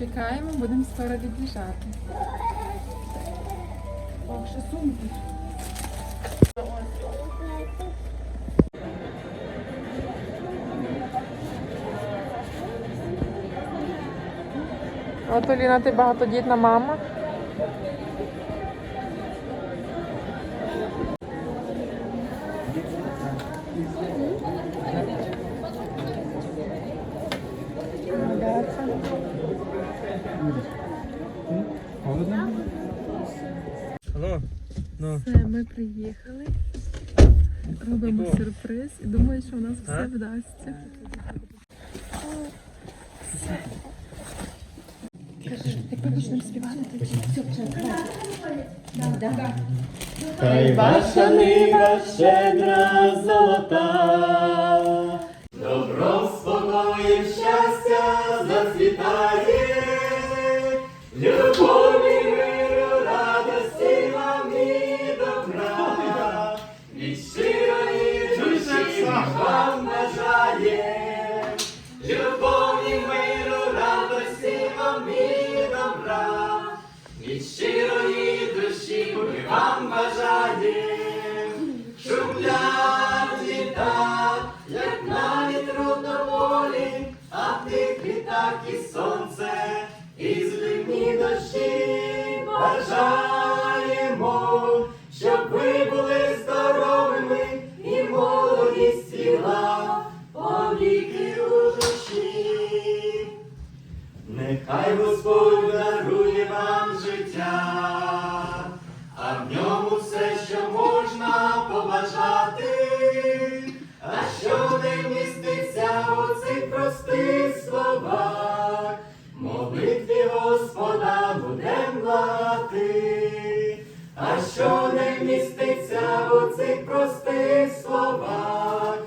Чекаємо, будемо скоро від'їжджати. О, ще сумки. От Оліна, ти багатодітна мама. Все, ми приїхали. Робимо сюрприз. І думаю, що у нас все А? вдасться. Як ми почнемо співати, Хай ваша нива щедра золота, добром, спокоєм, щастя зацвітає, вам бажаєм, шумлять літа, як на вітру доволі, а в тих літах і сонце, і зливні дощі бажаємо, щоб ви були здоровими і молодість ціла, повіки у душі. Нехай Господь дарує вам життя, а що не міститься у цих простих словах, молитві Господа будем лати, а що не міститься у цих простих словах,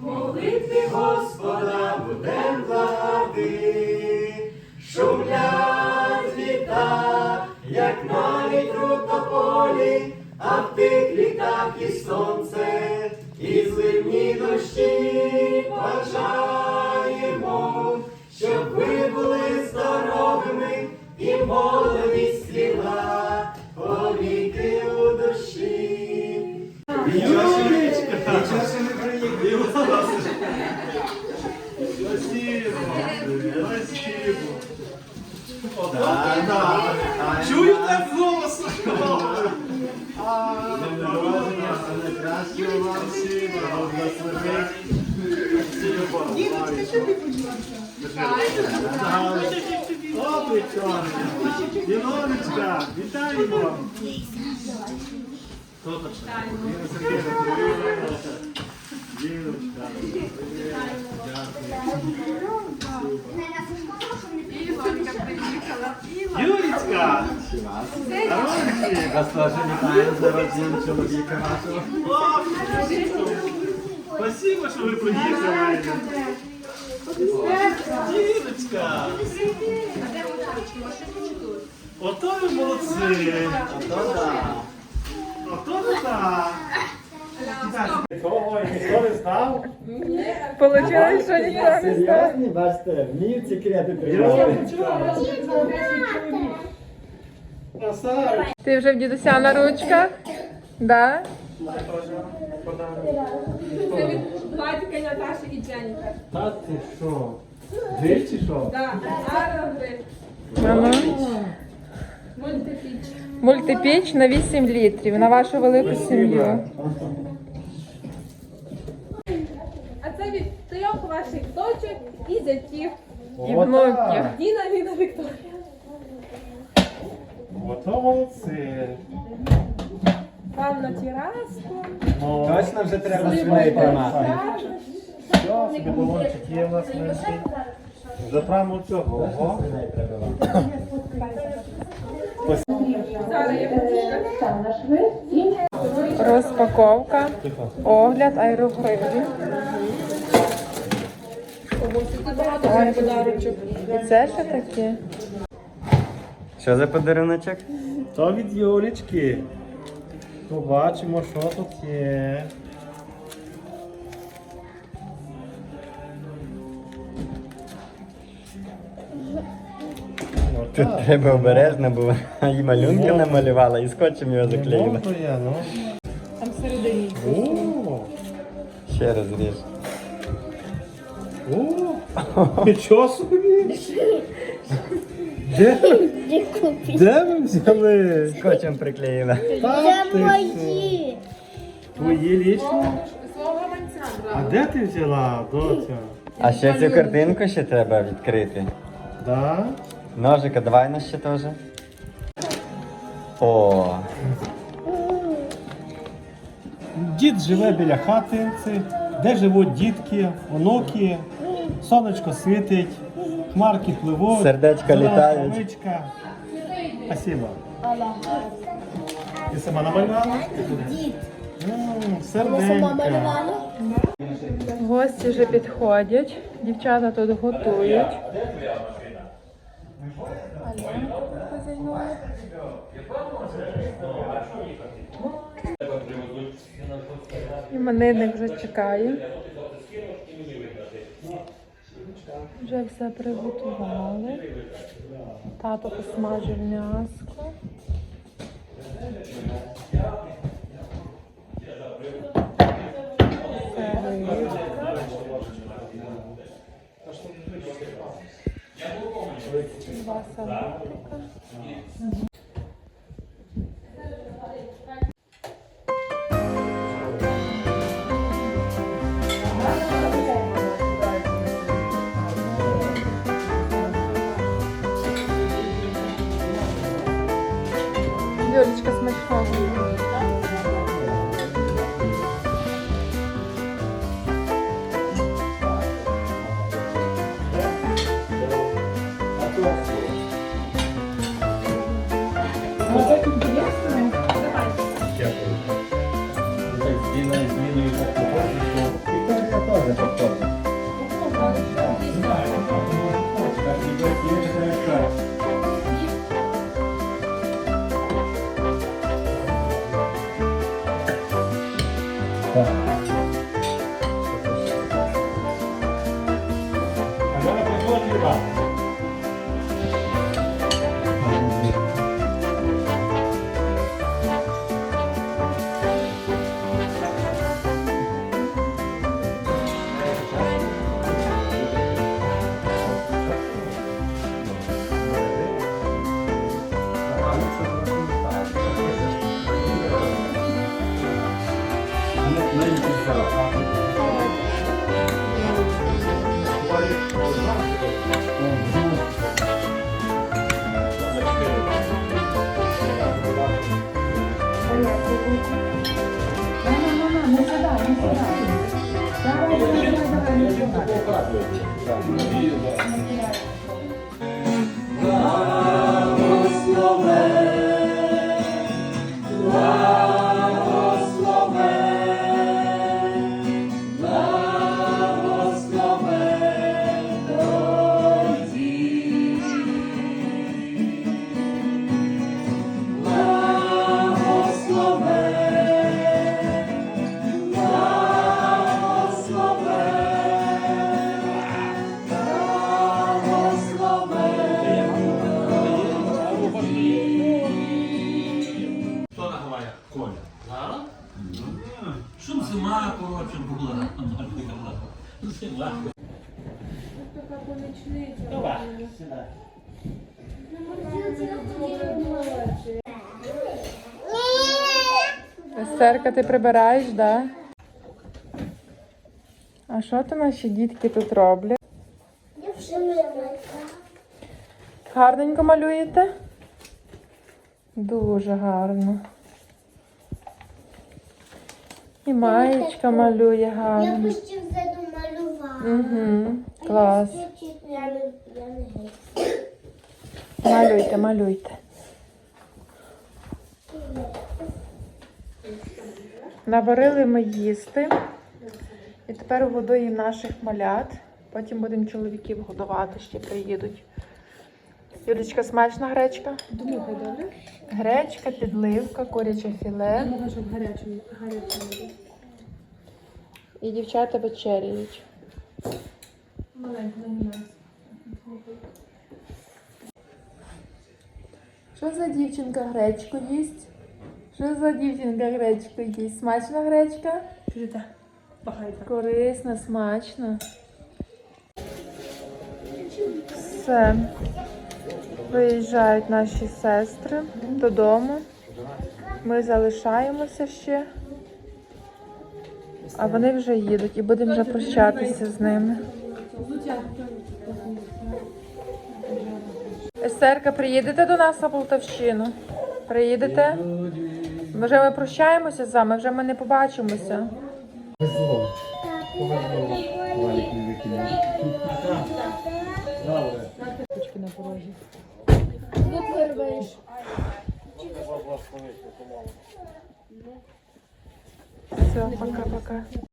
молитві Господа будем лати, шумлять літа, як на вітру тополі, а в тих літах і сонце, і зливні дощі бажаємо, щоб ви були здоровими і молодість свіла, повіки у душі. Чую так. Голос. Діночка, вітаємо. Хто? Діна Діночка, привіт. Ігорка приїхала. Юрічка! Вас теж вітаю з народженням чоловіка вашого. Спасибо, що ви приїхали. Діночка! Ото ви молодці! То да. Ото так! Ніхто не знав? Получилось, що ніхто не знав. Серйозні, бачите, вміють секрети тримати. Красавець! Ти вже в дідуся на ручках? Да? Це від батька Наташі і Дженніфер. Та ти що? Гриль чи що? Так. Ага. Мультипіч. Мультипіч на 8 літрів на вашу велику сім'ю. А це від трьох ваших дочок і зятів. І внуків. Діна, Ліна, Вікторія. Ото молодці! Вам на тераску. Ну, Точно вже треба свої тримати. Що, собі балончик є в нас менший? Цього. Ого. Я. Розпаковка, огляд аерогрилів. І це ще таке. Що за подаруночок? То від Юлічки. Побачимо, що тут є. Ну, Тут треба обережно, бо вона і малюнки Ну. намалювала, і скотчем його Ну, заклеїла. ну. Там всередині. Ще раз ріж. О, нічого собі. Де, де ви взяли? Скотчем приклеїла. Це ти що? мої. Твої лічно? Свого гаманця А брала. де ти взяла, доця? А ще цю картинку ще треба відкрити. Да? Ножика, давай нас ще теж. О, Дід живе біля хати, це, де живуть дітки, онуки, сонечко світить, хмарки пливуть, Сердечка літають. Спасибо. Ти сама намалювала? Дід. Серденька. Гості вже підходять. Дівчата тут готують. Іменинник вже чекає. Вже все приготували. Тато посмажив м'яско. Два салатика. gidiyoruz. Hiç kısmet olmuyor. Хто Зараз? Зима, коротше, була. Зима. Така помічниця. Давай, сідай. Естерка, ти прибираєш, да? А що то наші дітки тут роблять? Гарненько малюєте? Дуже гарно. І маєчка малює Я гарно. почти вже. Угу, клас. Я не, я не. Малюйте, малюйте. Наварили ми їсти. І тепер годуємо наших малят. Потім будемо чоловіків годувати, ще приїдуть. Юлічка, смачна гречка? Думаю, добре. Гречка, підливка, куряче філе. Можна, щоб гарячим, гарячим і дівчата вечеряють. Що за дівчинка гречку їсть? Що за дівчинка гречку їсть? Смачна гречка? Корисна, смачна. Все. Виїжджають наші сестри додому. Ми залишаємося ще. А вони вже їдуть і будемо вже прощатися з ними. Естерка, приїдете до нас на Полтавщину? Приїдете? Вже ми прощаємося з вами, вже ми не побачимося. Все, пока-пока.